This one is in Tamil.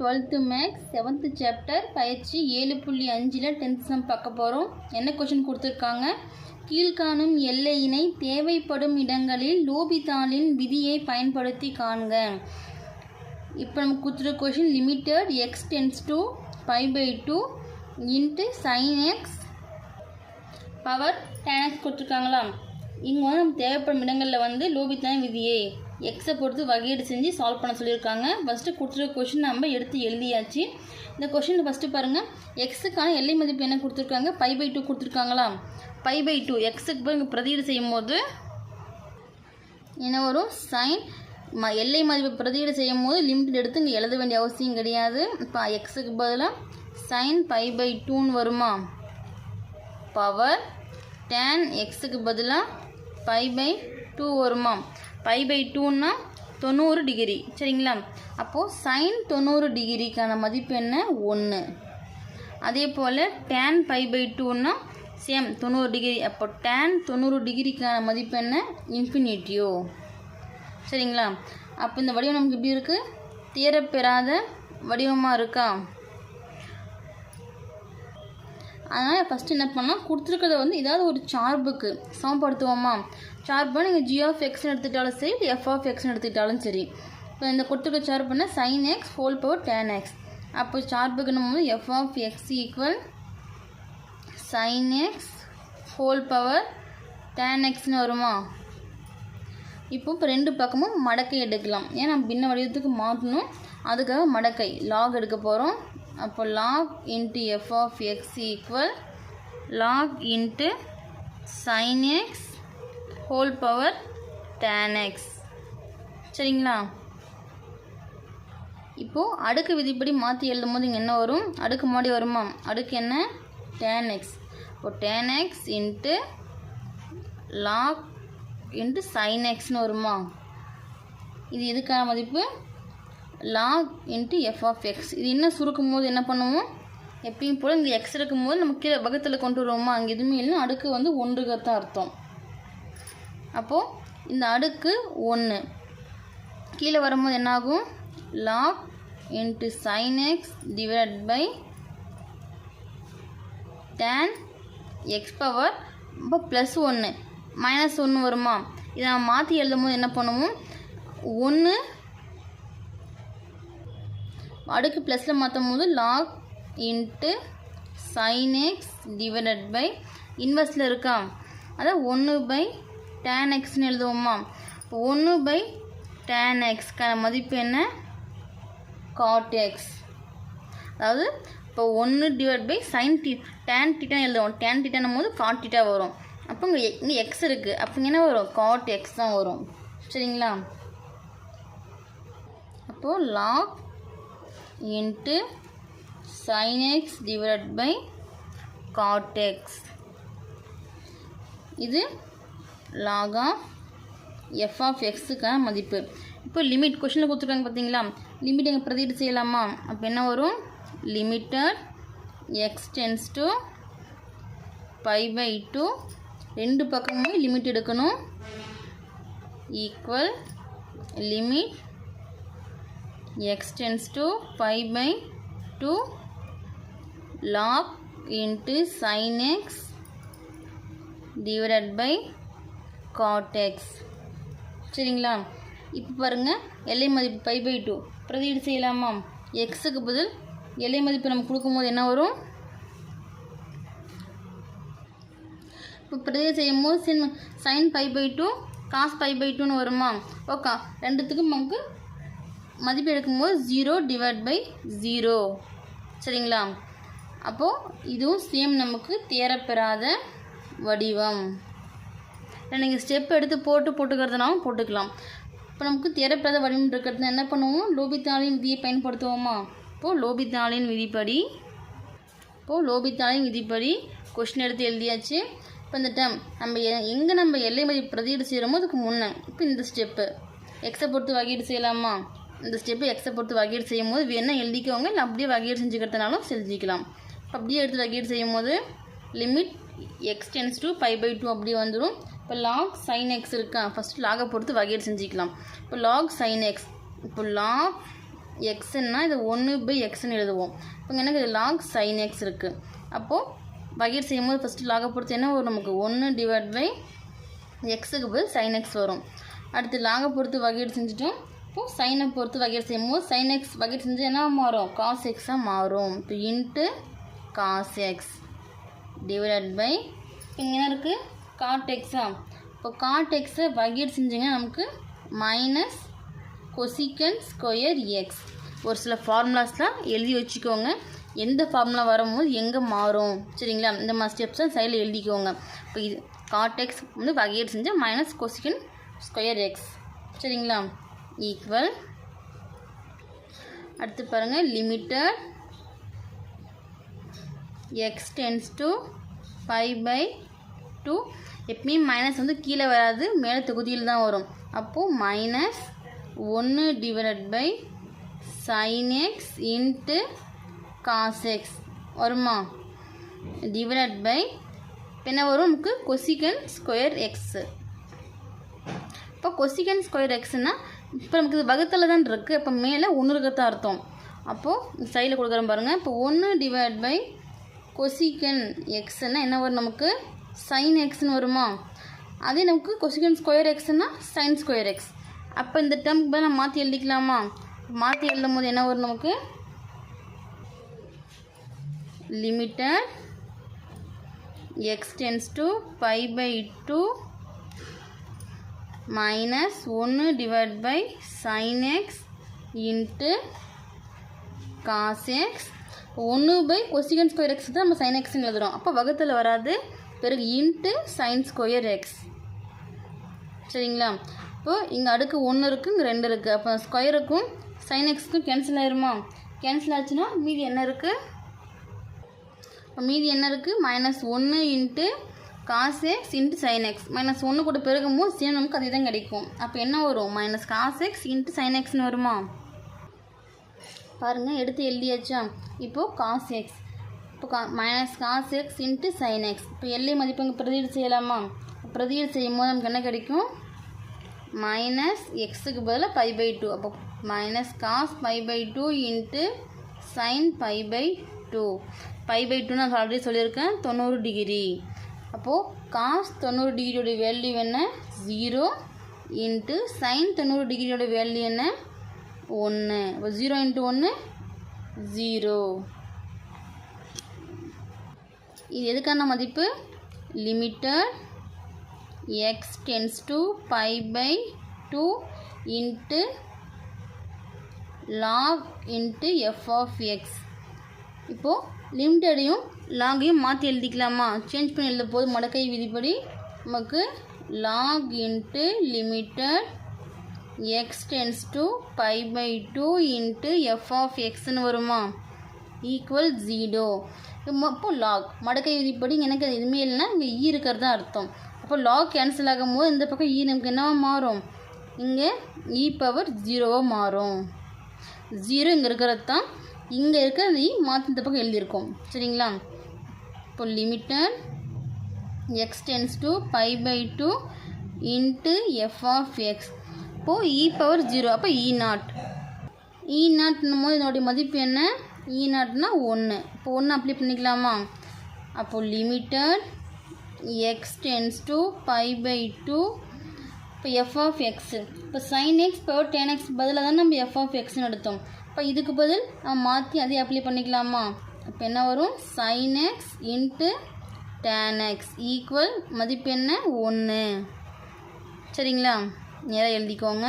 டுவெல்த்து மேக்ஸ் செவன்த்து சாப்டர் பயிற்சி ஏழு புள்ளி அஞ்சில் டென்த் சம் பார்க்க போகிறோம் என்ன கொஷின் கொடுத்துருக்காங்க? கீழ்காணும் எல்லையினை தேவைப்படும் இடங்களில் லோபிதாலின் விதியை பயன்படுத்தி காண்க. இப்போ நமக்கு கொடுத்துருக்க question limited x tends to five by two into sine x power tan x கொடுத்துருக்காங்களா இங்கே வந்து நம்ம தேவைப்படும் இடங்களில் வந்து லோபித்தான் விதியை எக்ஸை பொறுத்து வகையீடு செஞ்சு சால்வ் பண்ண சொல்லியிருக்காங்க. ஃபஸ்ட்டு கொடுத்துருக்க கொஷின் நம்ம எடுத்து எழுதியாச்சு. இந்த கொஷினில் ஃபஸ்ட்டு பாருங்கள் எக்ஸுக்கான எல்லை மதிப்பு என்ன கொடுத்துருக்காங்க? பை பை டூ கொடுத்துருக்காங்களா? பை பை டூ எக்ஸுக்கு போய் பிரதீடு செய்யும்போது செய்யும் போது என்ன வரும்? சைன் ம எல்லை மதிப்பு பிரதீடு செய்யும் போது லிமிட் எடுத்து இங்கே எழுத வேண்டிய அவசியம் கிடையாது. இப்போ எக்ஸுக்கு பதிலாக சைன் பை பை டூன்னு வருமா? பவர் டேன் எக்ஸுக்கு பதிலாக பை பை டூ வருமா? பை பை டூன்னா தொண்ணூறு டிகிரி சரிங்களா? அப்போது சைன் தொண்ணூறு டிகிரிக்கான மதிப்பு என்ன? ஒன்று அதே போல் டேன் பை பை டூன்னா சேம் தொண்ணூறு டிகிரி அப்போ டேன் தொண்ணூறு டிகிரிக்கான மதிப்பு என்ன? இன்ஃபினிட்டியோ சரிங்களா? அப்போ இந்த வடிவம் நமக்கு எப்படி இருக்குது தீரப்பெறாத வடிவமாக இருக்கா? அதனால் ஃபஸ்ட்டு என்ன பண்ணலாம்? கொடுத்துருக்கிறத வந்து ஏதாவது ஒரு சார்புக்கு சமப்படுத்துவோமா? சார்பாக நீங்கள் ஜி ஆஃப் எக்ஸ்னு எடுத்துக்கிட்டாலும் சரி இல்லை எஃப் ஆஃப் எக்ஸ்னு எடுத்துக்கிட்டாலும் சரி. இப்போ இந்த கொடுத்துருக்க சார்புனா sine x whole power tan x அப்போ சார்புக்கு நம்ம வந்து f of x equal sine x whole power tan எக்ஸ்னு வருமா? இப்போ இப்போ ரெண்டு பக்கமும் மடக்கை எடுக்கலாம். ஏன்னா நம்ம பின்ன வடிவத்துக்கு மாற்றணும். அதுக்காக மடக்கை லாக் எடுக்க போகிறோம் அப்போ log into f of x equal log into sine x whole power tan x சரிங்களா? இப்போது அடுக்கு விதிப்படி மாற்றி எழுதும் போது இங்கே என்ன வரும்? அடுக்கு முன்னாடி வருமா? அடுக்கு என்ன? டேன் எக்ஸ் இப்போ tan x into log into sine எக்ஸ்னு வருமா? இது எதுக்கான மதிப்பு? Log into f of x இது என்ன சுருக்கும் போது என்ன பண்ணுவோம்? எப்பயும் போல் இங்கே எக்ஸ் இருக்கும்போது நம்ம கீழே வகத்தில் கொண்டு வருவோமா? அங்கே எதுவுமே இல்லை. அடுக்கு வந்து ஒன்றுக்கு தான் அர்த்தம். அப்போது இந்த அடுக்கு ஒன்று கீழே வரும்போது என்னாகும்? Log into sine x divide by tan x power இப்போ ப்ளஸ் ஒன்று மைனஸ் ஒன்று வருமா? இதை நம்ம மாற்றி எழுதும் போது என்ன பண்ணுவோம்? ஒன்று அடுக்கு ப்ளஸில் மாற்றும் போது log into sine x divided by இன்வெர்ஸில் இருக்கா? அதான் ஒன்று பை டேன் எக்ஸ்னு எழுதுவோமா? ஒன்று பை டேன் எக்ஸ்க்கான மதிப்பு என்ன? காட் எக்ஸ் அதாவது இப்போ ஒன்று divide by sine T tan டீட்டான்னு எழுதுவோம். டேன் டீட்டானும் போது காட் டீட்டா வரும். அப்போ இங்கே இங்கே எக்ஸ் இருக்குது அப்போ என்ன வரும்? காட் எக்ஸ் தான் வரும். சரிங்களா? அப்போது log into sine x divide by cot x இது லாக் ஆஃப் எஃப் ஆஃப் எக்ஸுக்கான மதிப்பு. இப்போ லிமிட் கொஷனில் கொடுத்துருக்காங்க பார்த்தீங்களா? லிமிட் எங்கள் பிரதிட்டு செய்யலாமா? அப்போ என்ன வரும்? Limited x tends to pi by two ரெண்டு பக்கமுமே லிமிட் எடுக்கணும். Equal limit x tends to pi by two log into sine x divided by cot x சரிங்களா? இப்போ பாருங்கள் எல்லை மதிப்பு பை பை டூ பிரதியீடு செய்யலாமா? எக்ஸுக்கு பதில் எல்லை மதிப்பு நம்ம கொடுக்கும்போது என்ன வரும்? இப்போ பிரதியீடு செய்யும் போது sin sine pi by two cos pi by டூன்னு வருமா? ஓகே. ரெண்டுத்துக்கும் நமக்கு மதிப்பு எடுக்கும்போது ஜீரோ டிவைட் பை ஜீரோ சரிங்களா? அப்போது இதுவும் சேம் நமக்கு தேரப்பெறாத வடிவம். இல்லை நீங்கள் ஸ்டெப் எடுத்து போட்டு போட்டுக்கிறதுனாலும் போட்டுக்கலாம். இப்போ நமக்கு தேரப்பெறாத வடிவம் இருக்கிறது என்ன பண்ணுவோம்? லோபித்தாளின் விதியை பயன்படுத்துவோமா? இப்போது லோபித்தாளின் விதிப்படி இப்போது லோபித்தாளின் விதிப்படி கொஷின் எடுத்து எழுதியாச்சு. இப்போ இந்த டைம் நம்ம எ- எங்கே நம்ம எல்லை மதிப்பு பிரதியீடு செய்கிறோமோ அதுக்கு முன்னே இப்போ இந்த ஸ்டெப்பு எக்ஸை பொறுத்து வகையீடு செய்யலாமா? இந்த ஸ்டெப்பு எக்ஸை பொறுத்து வகையீடு செய்யும் போது வேணால் எழுதிக்கோங்க இல்லை அப்படியே வகையீடு செஞ்சுக்கிறதுனாலும் செஞ்சுக்கலாம். அப்படியே எடுத்து வகையீடு செய்யும் போது limit x tends to pi by two வந்துடும் இப்போ லாக் சைன் எக்ஸ் இருக்கா? ஃபஸ்ட்டு லாகை பொறுத்து வகையில் செஞ்சுக்கலாம். இப்போ லாக் சைன் எக்ஸ் இப்போ லாக் எக்ஸ்ன்னா இது ஒன்று பை எக்ஸ்ன்னு எழுதுவோம். இப்போ எனக்கு இது லாக் சைன் எக்ஸ் இருக்குது அப்போது வகையில் செய்யும்போது ஃபஸ்ட்டு லாகை பொறுத்து என்ன வரும் நமக்கு? ஒன்று டிவைட் பை எக்ஸுக்கு பதில் சைன் எக்ஸ் வரும். அடுத்து லாகை பொறுத்து வகையீடு செஞ்சுட்டோம். இப்போது சைனை பொறுத்து வகையீடு செய்யும்போது சைன் எக்ஸ் வகையீடு செஞ்சு என்ன மாறும்? காஸ் எக்ஸாக மாறும். இப்போ into cos x divided by இங்கே என்ன இருக்குது காட் இப்போ காட் எக்ஸை வகையீடு செஞ்சிங்கன்னா நமக்கு மைனஸ் கொசிக்கன் ஸ்கொயர் எக்ஸ் ஒரு சில ஃபார்முலாஸ்லாம் எழுதி வச்சுக்கோங்க. எந்த ஃபார்முலா வரும்போது எங்கே மாறும்? சரிங்களா? இந்த மாதிரி ஸ்டெப்ஸை சைடில் எழுதிக்கோங்க. இப்போ இது காட்டெக்ஸ் வந்து வகையீடு செஞ்சால் மைனஸ் கொசிக்கன் ஸ்கொயர் எக்ஸ் சரிங்களா? ஈக்குவல் அடுத்து பாருங்கள் limited x tends to five by two எப்பயும் மைனஸ் வந்து கீழே வராது மேலே தொகுதியில் தான் வரும். அப்போது மைனஸ் ஒன்று divided by sine x into cos x வருமா? டிவைடட் பை என்ன வரும் நமக்கு கொசிகன் ஸ்கொயர் எக்ஸு இப்போ கொசிகன் ஸ்கொயர் எக்ஸ்னால் இப்போ நமக்கு இது வகுத்தில் தான் இருக்குது இப்போ மேலே ஒன்று இருக்கிறதா அர்த்தம். அப்போது சைடில் கொடுக்குறோம் பாருங்கள் இப்போ ஒன்று டிவைட் பை கொசிகன் எக்ஸ்னால் என்ன வரும் நமக்கு? சைன் எக்ஸ்னு வருமா? அதே நமக்கு கொசிகன் ஸ்கொயர் எக்ஸ்னால் சைன் ஸ்கொயர் எக்ஸ் அப்போ இந்த டேர்முக்கு பதில் நம்ம மாற்றி எழுதிக்கலாமா? மாற்றி எழுதும் போது என்ன வரும் நமக்கு? limited x tends tends to pi by 2 minus 1 divided by sin x into x ஒன்று பை கொசிகன் ஸ்கொயர் எக்ஸ் தான் நம்ம சைன் எக்ஸ்ன்னு எழுதுகிறோம் அப்போ வகுத்தில் வராது. பிறகு இன்ட்டு சைன் ஸ்கொயர் எக்ஸ் சரிங்களா? இப்போ இங்கே அடுக்கு ஒன்று இருக்குது இங்கே ரெண்டு இருக்குது அப்போ ஸ்கொயருக்கும் சைன் எக்ஸுக்கும் கேன்சல் ஆயிருமா? கேன்சல் ஆச்சுன்னா மீதி என்ன இருக்குது இப்போ மீதி என்ன இருக்குது மைனஸ் ஒன்று into cos x into sine x minus ஒன்று கூட பெருகும்போது சேம் நமக்கு அதே தான் கிடைக்கும். அப்போ என்ன வரும்? Minus cos x into sine எக்ஸ்னு வருமா? பாருங்கள் எடுத்து எழுதியாச்சா? இப்போது காஸ் எக்ஸ் இப்போ கா minus cos x into sine x இப்போ எல்லை மதிப்பு இங்கே பிரதியீடு செய்யலாமா? பிரதியீடு செய்யும் போது நமக்கு என்ன கிடைக்கும்? மைனஸ் எக்ஸுக்கு பதிலாக பை பை டூ அப்போ minus cos pi by two into sine pi by two pi by two நான் ஆல்ரெடி சொல்லியிருக்கேன். தொண்ணூறு டிகிரி அப்போது காஸ் தொண்ணூறு டிகிரியோட வேல்யூ என்ன? ஜீரோ இன்ட்டு சைன் தொண்ணூறு டிகிரியோட வேல்யூ என்ன? ஒன்று இப்போ ஜீரோ இன்ட்டு ஒன்று ஜீரோ இது எதுக்கான மதிப்பு? Limit x tends to pi by two into log into f of x இப்போது லிமிட்டடையும் லாகையும் மாற்றி எழுதிக்கலாமா? சேஞ்ச் பண்ணி எழுத போது மடக்கை விதிப்படி நமக்கு log into limit x tends to pi by two into f of எக்ஸ்னு வருமா? ஈக்குவல் ஜீரோ அப்போ லாக் மடக்கை விதிப்படி எனக்கு அது எதுவுமே இல்லைன்னா இங்கே ஈ e இருக்கிறது தான் அர்த்தம். அப்போ லாக் கேன்சல் ஆகும்போது இந்த பக்கம் ஈ நமக்கு என்னவா மாறும்? இங்கே இ பவர் ஜீரோவாக மாறும். ஜீரோ இங்கே இருக்கிறது தான். இங்கே இருக்கிறது மாற்றி இந்த பக்கம் எழுதியிருக்கோம். சரிங்களா? இப்போ limit x tends to pi by two into f of x இப்போது இ பவர் ஜீரோ அப்போ இ நாட் இ நாட்னும் போது இதனுடைய மதிப்பு என்ன? இ நாட்னா ஒன்று இப்போ ஒன்று அப்ளை பண்ணிக்கலாமா? அப்போது limit x tends to pi by two இப்போ எஃப் ஆஃப் எக்ஸு இப்போ sine x power ten x பதிலாக தான் நம்ம எஃப் ஆஃப் எக்ஸ்னு எடுத்தோம். இப்போ இதுக்கு பதில் நம்ம மாற்றி அதே அப்ளை பண்ணிக்கலாமா? இப்போ என்ன வரும்? Sine x into tan x equal மதிப்பு என்ன? ஒன்று சரிங்களா? நேராக எழுதிக்கோங்க.